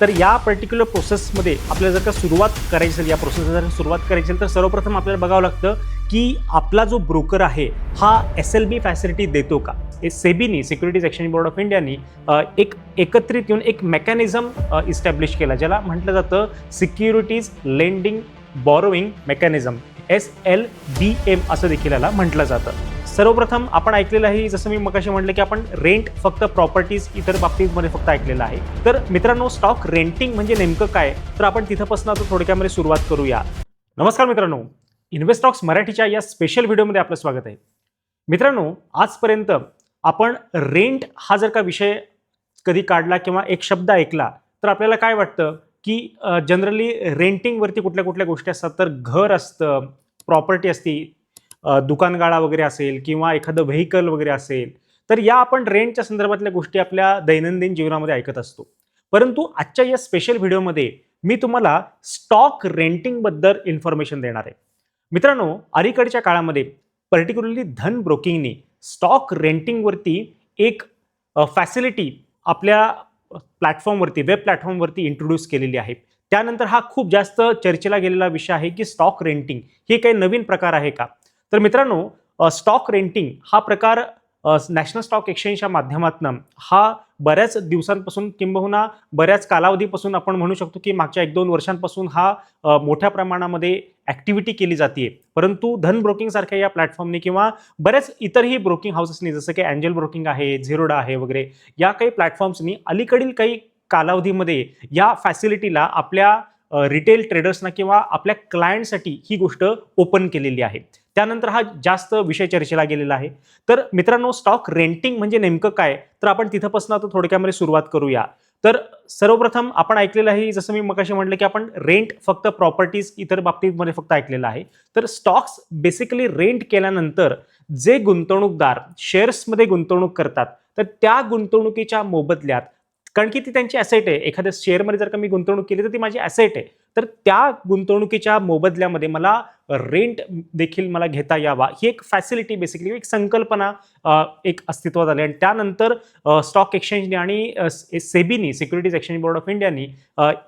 तर या पर्टिक्युलर प्रोसेसमध्ये आपल्याला जर का सुरुवात करायची असेल या प्रोसेसला जर सुरुवात करायची असेल तर सर्वप्रथम आपल्याला बघावं लागतं की आपला जो ब्रोकर आहे हा एस एल बी फॅसिलिटी देतो का? सेबीनी सिक्युरिटीज एक्सचेंज बोर्ड ऑफ इंडियानी एक एकत्रित येऊन एक मेकॅनिझम इस्टॅब्लिश केला ज्याला म्हटलं जातं securities lending borrowing mechanism S L B M असं देखील याला म्हटलं जातं. सर्वप्रथम आपण ऐकलेलं आहे जसं मी मगाशी म्हटलं की आपण रेंट फक्त प्रॉपर्टीज इतर बाबतीमध्ये फक्त ऐकलेलं आहे. तर मित्रांनो स्टॉक रेंटिंग म्हणजे नेमकं काय? तर आपण तिथंपासून आता थोडक्यामध्ये सुरुवात करूया. नमस्कार मित्रांनो इन्व्हेस्टॉक्स मराठीच्या या स्पेशल व्हिडिओमध्ये आपलं स्वागत आहे. मित्रांनो आजपर्यंत आपण रेंट हा जर का विषय कधी काढला किंवा एक शब्द ऐकला तर आपल्याला काय वाटतं? की जनरली रेंटिंगवरती कुठल्या कुठल्या गोष्टी असतात? तर घर असतं प्रॉपर्टी असती दुकानगाळा वगैरे असेल किंवा एखादं व्हेकल वगैरे असेल तर या आपण रेंटच्या संदर्भातल्या गोष्टी आपल्या दैनंदिन जीवनामध्ये ऐकत असतो. परंतु आजच्या या स्पेशल व्हिडिओमध्ये मी तुम्हाला स्टॉक रेंटिंगबद्दल इन्फॉर्मेशन देणार आहे. मित्रांनो अलीकडच्या काळामध्ये पर्टिक्युलरली धन ब्रोकिंगने स्टॉक रेंटिंगवरती एक फॅसिलिटी आपल्या प्लॅटफॉर्मवरती वेब प्लॅटफॉर्मवरती इंट्रोड्यूस केलेली आहे. त्यानंतर हा खूप जास्त चर्चेला गेलेला विषय आहे की स्टॉक रेंटिंग हे काही नवीन प्रकार आहे का? तर मित्रांनो स्टॉक रेंटिंग हा प्रकार नॅशनल स्टॉक एक्सचेंजच्या माध्यमातून हा बऱ्याच दिवसांपासून किंबहुना बऱ्याच कालावधीपासून आपण म्हणू शकतो की मागच्या एक दोन वर्षांपासून हा मोठ्या प्रमाणामध्ये ॲक्टिव्हिटी केली जाते परंतु धन ब्रोकिंगसारख्या या प्लॅटफॉर्मने किंवा बऱ्याच इतरही ब्रोकिंग हाऊसेसनी जसं की अँजल ब्रोकिंग आहे झिरोडा आहे वगैरे या काही प्लॅटफॉर्म्सनी अलीकडील काही कालावधीमध्ये या फॅसिलिटीला आपल्या रिटेल ट्रेडर्सना किंवा आपल्या क्लायंटसाठी ही गोष्ट ओपन केलेली आहे. त्यानंतर हा जास्त विषय चर्चेला गेलेला आहे. तर मित्रांनो स्टॉक रेंटिंग म्हणजे नेमकं काय? तर आपण तिथंपासून आता थोडक्यामध्ये सुरुवात करूया. तर सर्वप्रथम आपण ऐकलेलं आहे जसं मी मकाशी म्हटलं की आपण रेंट फक्त प्रॉपर्टीज इतर बाबतीमध्ये फक्त ऐकलेलं आहे. तर स्टॉक्स बेसिकली रेंट केल्यानंतर जे गुंतवणूकदार शेअर्समध्ये गुंतवणूक करतात तर त्या गुंतवणुकीच्या मोबदल्यात कारण की ती त्यांची ॲसेट आहे. एखाद्या शेअरमध्ये जर का मी गुंतवणूक केली तर ती माझी ॲसेट आहे. तर त्या गुंतवणुकीच्या मोबदल्यामध्ये मला रेंट देखील मला घेता यावा. ही एक फॅसिलिटी बेसिकली एक संकल्पना एक अस्तित्वात आली. आणि त्यानंतर स्टॉक एक्सचेंजने आणि सेबीनी सिक्युरिटीज एक्सचेंज बोर्ड ऑफ इंडियानी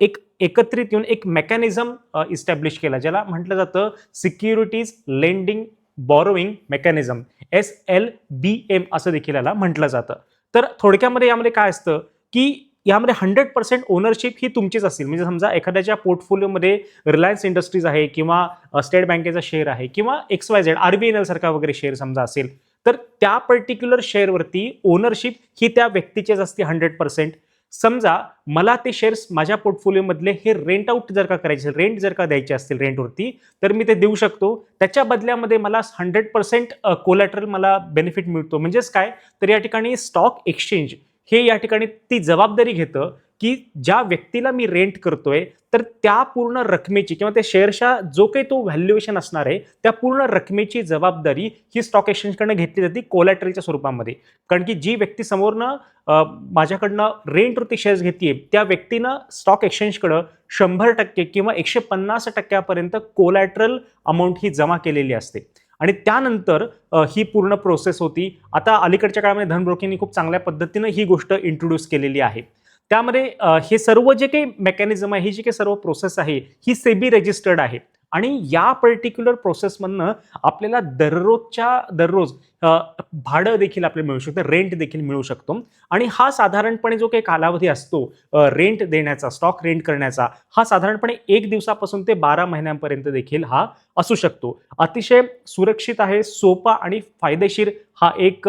एक एकत्रित येऊन एक मेकॅनिझम इस्टॅब्लिश केला ज्याला म्हटलं जातं securities lending borrowing mechanism S L B M असं देखील याला म्हटलं जातं. तर थोडक्यामध्ये यामध्ये काय असतं की यामध्ये हंड्रेड पर्सेंट ओनरशिप ही तुमचीच असेल. म्हणजे समजा एखाद्याच्या पोर्टफोलिओमध्ये रिलायन्स इंडस्ट्रीज आहे किंवा स्टेट बँकेचा शेअर आहे किंवा एक्स वाय झेड आरबीएनएल सारखा वगैरे शेअर समजा असेल तर त्या पर्टिक्युलर शेअरवरती ओनरशिप ही त्या व्यक्तीचीच असते हंड्रेड पर्सेंट समजा मला ते शेअर्स माझ्या पोर्टफोलिओमधले हे रेंट आउट जर का करायचे रेंट जर का द्यायचे असतील रेंटवरती तर मी ते देऊ शकतो. त्याच्या बदल्यामध्ये मला हंड्रेड पर्सेंट कोलॅटरल मला बेनिफिट मिळतो. म्हणजेच काय? तर या ठिकाणी स्टॉक एक्सचेंज हे या ठिकाणी ती जबाबदारी घेतं की ज्या व्यक्तीला मी रेंट करतोय तर त्या पूर्ण रकमेची किंवा त्या शेअरच्या जो काही तो व्हॅल्युएशन असणार आहे त्या पूर्ण रकमेची जबाबदारी ही स्टॉक एक्सचेंजकडनं घेतली जाते कोलॅटरलच्या स्वरूपामध्ये. कारण की जी व्यक्ती समोरनं माझ्याकडनं रेंटवरती शेअर्स घेते त्या व्यक्तीनं स्टॉक एक्सचेंजकडं शंभर टक्के किंवा एकशे पन्नास टक्क्यापर्यंत कोलॅटरल अमाऊंट ही जमा केलेली असते. आणि त्यानंतर ही पूर्ण प्रोसेस होती. आता अलीकडच्या काळामध्ये धन ब्रोकिंगनी खूप चांगल्या पद्धतीनं ही गोष्ट इंट्रोड्यूस केलेली आहे. त्यामध्ये हे सर्व जे काही मेकॅनिझम आहे ही जी काही सर्व प्रोसेस आहे ही सेबी रजिस्टर्ड आहे. आणि या पर्टिक्युलर प्रोसेसमधनं आपल्याला दररोजच्या दररोज भाडं देखील आपल्याला मिळू शकतं रेंट देखील मिळू शकतो. आणि हा साधारणपणे जो काही कालावधी असतो रेंट देण्याचा स्टॉक रेंट करण्याचा हा साधारणपणे एक दिवसापासून ते बारा महिन्यांपर्यंत देखील हा असू शकतो. अतिशय सुरक्षित आहे सोपा आणि फायदेशीर हा एक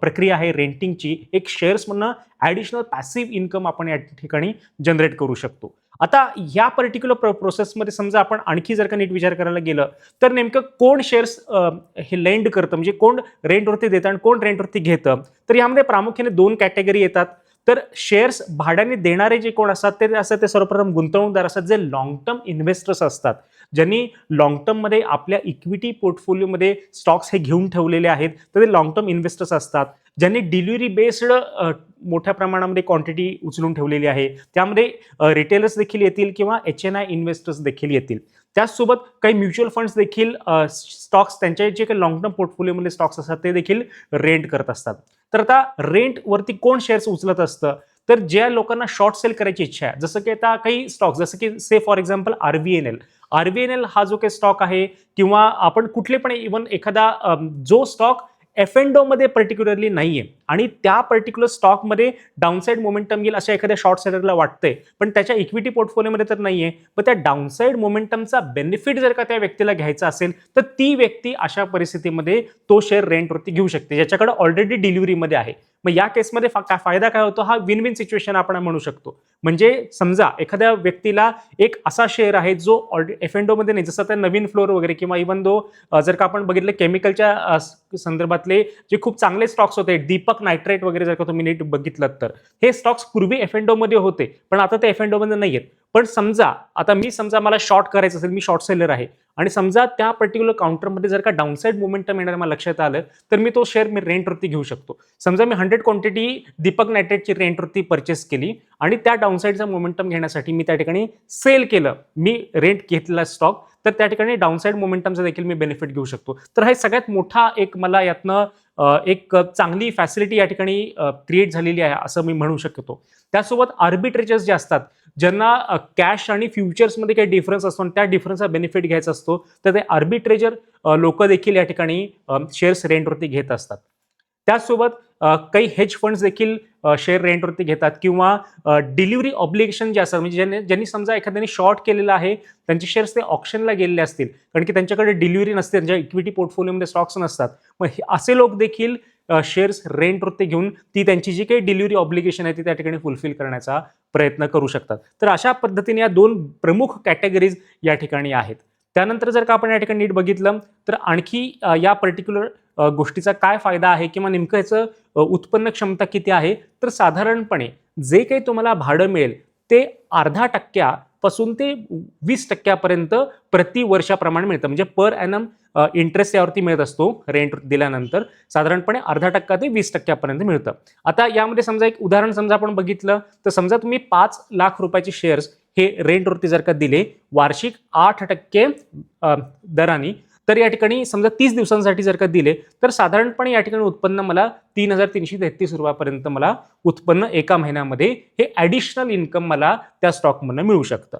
प्रक्रिया आहे रेंटिंगची एक शेअर्समधनं ॲडिशनल पॅसिव्ह इन्कम आपण या ठिकाणी जनरेट करू शकतो. आता या पर्टिक्युलर प्रो प्रोसेसमध्ये समजा आपण आणखी जर का नीट विचार करायला गेलं तर नेमकं कोण शेअर्स हे लेंड करतं? म्हणजे कोण रेंटवरती देतं आणि कोण रेंटवरती घेतं? तर यामध्ये प्रामुख्याने दोन कॅटेगरी येतात. तर शेअर्स भाड्याने देणारे जे कोण असतात ते असतात ते सर्वप्रथम गुंतवणूकदार असतात जे लॉंग टर्म इन्व्हेस्टर्स असतात. ज्यांनी लॉंग टर्ममध्ये आपल्या इक्विटी पोर्टफोलिओमध्ये स्टॉक्स हे घेऊन ठेवलेले आहेत तर ते लॉंग टर्म इन्व्हेस्टर्स असतात. ज्यांनी डिलिव्हरी बेस्ड मोठ्या प्रमाणामध्ये क्वांटिटी उचलून ठेवलेली आहे. त्यामध्ये रिटेलर्स देखील येतील किंवा एच एन आय इन्व्हेस्टर्स देखील येतील. त्याचसोबत काही म्युच्युअल फंड्स देखील स्टॉक्स त्यांच्या जे काही लॉंग टर्म पोर्टफोलिओमधले स्टॉक्स असतात ते देखील रेंट करत असतात. तर आता रेंटवरती कोण शेअर्स उचलत असतं? तर ज्या लोकांना शॉर्ट सेल करायची इच्छा आहे जसं की आता काही स्टॉक्स जसं की say for example R V N L R V N L हा जो काही स्टॉक आहे किंवा आपण कुठले पण इव्हन एखादा जो स्टॉक एफ एन डोमध्ये पर्टिक्युलरली नाहीये. आणि त्या पर्टिक्युलर स्टॉकमध्ये डाऊनसाईड मोमेंटम येईल अशा एखाद्या शॉर्ट सेलरला वाटतंय. पण त्याच्या इक्विटी पोर्टफोलिओमध्ये तर नाहीये. पण त्या डाऊनसाईड मोमेंटमचा बेनिफिट जर का त्या व्यक्तीला घ्यायचा असेल तर ती व्यक्ती अशा परिस्थितीमध्ये तो शेअर रेंटवरती घेऊ शकते ज्याच्याकडे ऑलरेडी डिलिव्हरीमध्ये आहे. मग या केसमध्ये फा- काय फायदा काय होतो? हा विन विन सिच्युएशन आपण म्हणू शकतो. म्हणजे समजा एखाद्या व्यक्तीला एक असा शेअर आहे जो ऑलरेडी एफमध्ये नाही जसं आता नवीन फ्लोर वगैरे किंवा इवन दो जर का आपण बघितलं केमिकलच्या संदर्भातले जे खूप चांगले स्टॉक्स होते दीपक नायट्रेट वगैरे जर का तुम्ही नीट बघितलं तर. हे स्टॉक्स पूर्वी एफमध्ये होते पण आता ते एफमध्ये नाही आहेत पण समजा आता मी समजा मला शॉर्ट करायचं असेल मी शॉर्ट सेलर आहे. आणि समजा त्या पर्टिक्युलर काउंटरमध्ये जर का डाऊनसाईड मोमेंटम येणार मला लक्षात आलं तर मी तो शेअर मी रेंटवरती घेऊ शकतो. समजा मी हंड्रेड क्वांटिटी दीपक नायट्रेटची रेंटवरती परचेस केली आणि त्या डाऊनसाईडचा मोमेंटम घेण्यासाठी मी त्या ठिकाणी सेल केलं. मी रेंट घेतलेला स्टॉक तर त्या ठिकाणी डाऊनसाईड मोमेंटमचा देखील मी बेनिफिट घेऊ शकतो. तर हा सगळ्यात मोठा एक मला यातनं एक चांगली फॅसिलिटी या ठिकाणी क्रिएट झालेली आहे असं मी म्हणू शकतो. त्यासोबत आर्बिट्रेजर्स जे असतात ज्यांना कॅश आणि फ्युचर्समध्ये काही डिफरन्स असतो आणि त्या डिफरन्सचा बेनिफिट घ्यायचा असतो तर ते आर्बिट्रेजर लोक देखील या ठिकाणी शेअर्स रेंटवरती घेत असतात. त्याचसोबत काही हेज फंड्स देखील शेअर रेंटवरती घेतात किंवा डिलिव्हरी ऑब्लिगेशन जे असतात म्हणजे ज्यांनी ज्यांनी समजा एखाद्याने शॉर्ट केलेलं आहे त्यांचे शेअर्स ते ऑप्शनला गेलेले असतील. कारण की त्यांच्याकडे डिलिव्हरी नसते त्यांच्या इक्विटी पोर्टफोलिओमध्ये स्टॉक्स नसतात. मग हे- असे लोक देखील शेअर्स रेंटवरती घेऊन ती त्यांची जी काही डिलिव्हरी ऑब्लिगेशन आहे ती त्या ठिकाणी फुलफिल करण्याचा प्रयत्न करू शकतात. तर अशा पद्धतीने या दोन प्रमुख कॅटेगरीज या ठिकाणी आहेत. त्यानंतर जर का आपण या ठिकाणी नीट बघितलं तर आणखी या पर्टिक्युलर गोष्टीचा काय फायदा आहे किंवा नेमकं याचं उत्पन्न क्षमता किती आहे तर साधारणपणे जे काही तुम्हाला भाडं मिळेल ते अर्धा टक्क्यापासून ते वीस टक्क्यापर्यंत प्रति वर्षाप्रमाणे मिळतं. म्हणजे पर ॲनम इंटरेस्ट यावरती मिळत असतो रेंट दिल्यानंतर. साधारणपणे अर्धा टक्का ते वीस टक्क्यापर्यंत मिळतं. आता यामध्ये समजा एक उदाहरण समजा आपण बघितलं तर समजा तुम्ही पाच लाख रुपयाचे शेअर्स हे रेंटवरती जर का दिले वार्षिक आठ टक्के दराने तर या ठिकाणी समजा तीस दिवसांसाठी जर का दिले तर साधारणपणे या ठिकाणी उत्पन्न मला तीन हजार तीनशे तेहतीस रुपयापर्यंत मला उत्पन्न एका महिन्यामध्ये हे ॲडिशनल इन्कम मला त्या स्टॉकमधनं मिळू शकतं.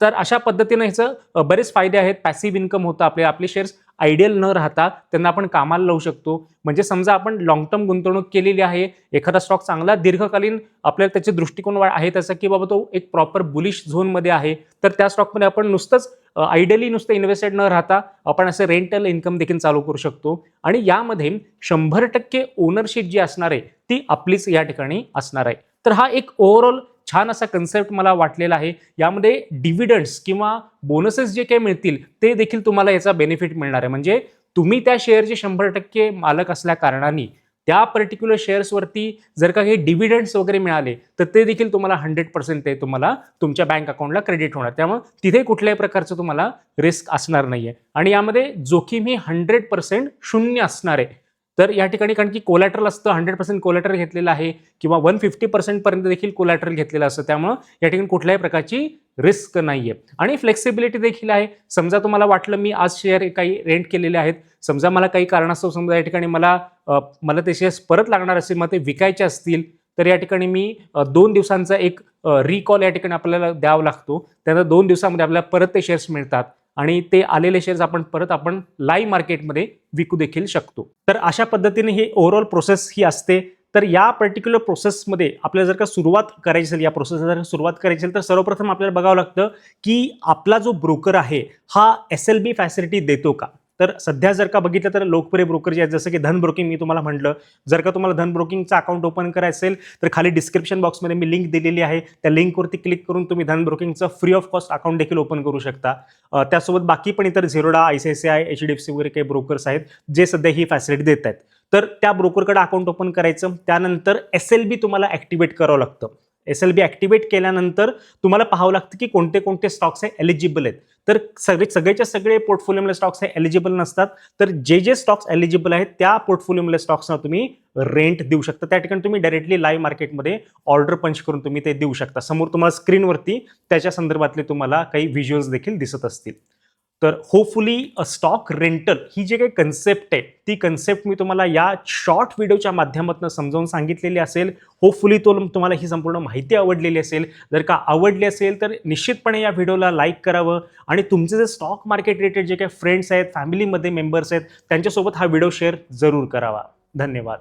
तर अशा पद्धतीनं ह्याचं बरेच फायदे आहेत. पॅसिव्ह इन्कम होतं आपले आपले शेअर्स आयडियल न राहता त्यांना आपण कामाला लावू शकतो. म्हणजे समजा आपण लॉंग टर्म गुंतवणूक केलेली आहे एखादा स्टॉक चांगला दीर्घकालीन आपल्याला त्याचे दृष्टिकोन आहे त्याचा की बाबा तो एक प्रॉपर बुलिश झोनमध्ये आहे. तर त्या स्टॉकमध्ये आपण नुसतंच आयडियली नुसतं इन्व्हेस्टेड न राहता आपण असं रेंटल इन्कम देखील चालू करू शकतो. आणि यामध्ये शंभर टक्के ओनरशिप जी असणार आहे ती आपलीच या ठिकाणी असणार आहे. तर हा एक ओव्हरऑल छान असा कन्सेप्ट मला वाटलेला आहे. यामध्ये डिव्हिडंड्स किंवा बोनसेस जे काही मिळतील ते देखील तुम्हाला याचा बेनिफिट मिळणार आहे. म्हणजे तुम्ही त्या शेअरचे शंभर टक्के मालक असल्या कारणाने त्या पर्टिक्युलर शेअर्सवरती जर का काही डिव्हिडंड्स वगैरे मिळाले तर ते देखील तुम्हाला हंड्रेड पर्सेंट ते तुम्हाला तुमच्या बँक अकाउंटला क्रेडिट होणार. त्यामुळे तिथे कुठल्याही प्रकारचं तुम्हाला रिस्क असणार नाहीये. आणि यामध्ये जोखीम ही हंड्रेड पर्सेंट शून्य असणार आहे. तर या ठिकाणी कारण की कोलॅटरल असतं हंड्रेड पर्सेंट कोलॅटरल घेतलेलं आहे किंवा वन फिफ्टी पर्सेंटपर्यंत देखील कोलॅटरल घेतलेलं असतं. त्यामुळं या ठिकाणी कुठल्याही प्रकारची रिस्क नाही आहे आणि फ्लेक्सिबिलिटी देखील आहे. समजा तुम्हाला वाटलं मी आज शेअर काही रेंट केलेले आहेत. समजा मला काही कारणास्तव समजा या ठिकाणी मला मला ते शेअर्स परत लागणार असेल मग ते विकायचे असतील तर या ठिकाणी मी दोन दिवसांचा एक रिकॉल या ठिकाणी आपल्याला द्यावा लागतो. त्यानंतर दोन दिवसामध्ये आपल्याला परत ते शेअर्स मिळतात. आणि ते आलेले शेअर्स आपण परत आपण लाईव्ह मार्केटमध्ये विकू देखील शकतो. तर अशा पद्धतीने ही ओव्हरऑल प्रोसेस ही असते. तर या पर्टिक्युलर प्रोसेसमध्ये आपल्याला जर का सुरुवात करायची असेल या प्रोसेसला जर सुरुवात करायची असेल तर सर्वप्रथम आपल्याला बघावं लागतं की आपला जो ब्रोकर आहे हा एस एल बी फॅसिलिटी देतो का? तर सध्या जर का बघितलं तर लोकप्रिय ब्रोकर जे आहेत जसं की धन ब्रोकिंग मी तुम्हाला म्हटलं जर का तुम्हाला धन ब्रोकिंगचं अकाउंट ओपन करायचं असेल तर खाली डिस्क्रिप्शन बॉक्समध्ये मी लिंक दिलेली आहे. त्या लिंकवरती क्लिक करून तुम्ही धन ब्रोकिंगचं फ्री ऑफ कॉस्ट अकाउंट देखील ओपन करू शकता. त्यासोबत बाकी पण इतर Zerodha I C I C I H D F C वगैरे काही ब्रोकर्स आहेत जे सध्या ही फॅसिलिटी देत आहेत. तर त्या ब्रोकरकडे अकाउंट ओपन करायचं त्यानंतर एस एल बी तुम्हाला ॲक्टिवेट करावं लागतं. एस एल बी ॲक्टिवेट केल्यानंतर तुम्हाला पाहावं लागतं की कोणते कोणते स्टॉक्स हे एलिजिबल आहेत. तर सगळे सगळेच्या सगळे पोर्टफोलिओमधले स्टॉक्स हे एलिजिबल नसतात. तर जे जे स्टॉक्स एलिजिबल आहेत त्या पोर्टफोलिओमधल्या स्टॉक्सना तुम्ही रेंट देऊ शकता. त्या ठिकाणी तुम्ही डायरेक्टली लाईव्ह मार्केटमध्ये ऑर्डर पंच करून तुम्ही ते देऊ शकता. समोर तुम्हाला स्क्रीनवरती त्याच्या संदर्भातले तुम्हाला काही व्हिज्युअल्स देखील दिसत असतील. तर होपफुली स्टॉक रेंटल ही जी काही कन्सेप्ट आहे ती कन्सेप्ट मी तुम्हाला या शॉर्ट व्हिडिओच्या माध्यमातून समजावून सांगितलेली असेल. होपफुली तो तुम्हाला ही संपूर्ण माहिती आवडलेली असेल. जर का आवडली असेल तर निश्चितपणे या व्हिडिओला लाईक करावं. आणि तुमचे जे स्टॉक मार्केट रिलेटेड जे काही फ्रेंड्स आहेत फॅमिलीमध्ये मेंबर्स आहेत त्यांच्यासोबत हा व्हिडिओ शेअर जरूर करावा. धन्यवाद.